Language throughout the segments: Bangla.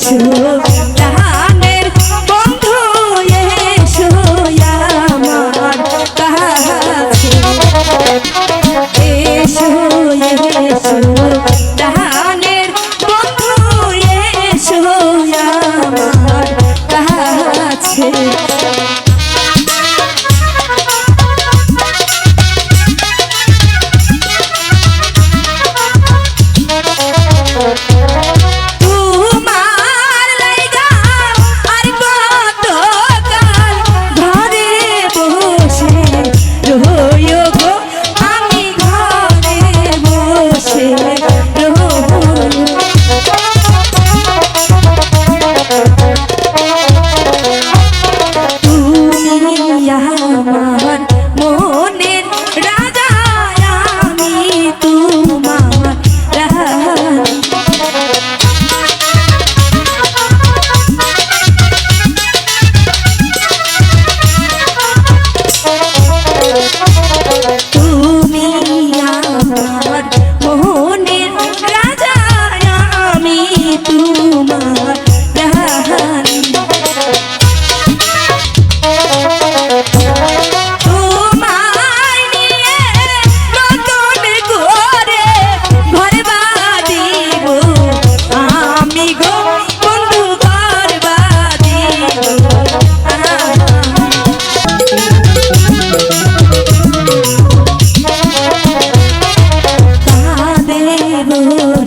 এসো তাহানের বন্ধু এসো আমার কাছে। এসো এসো। তাহানের বন্ধু এসো আমার কাছে।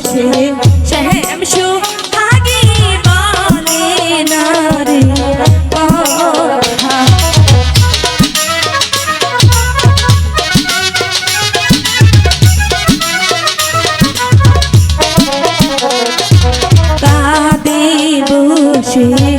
সে শ্যাম সুভাগী বলে না রে কাঁদে বসে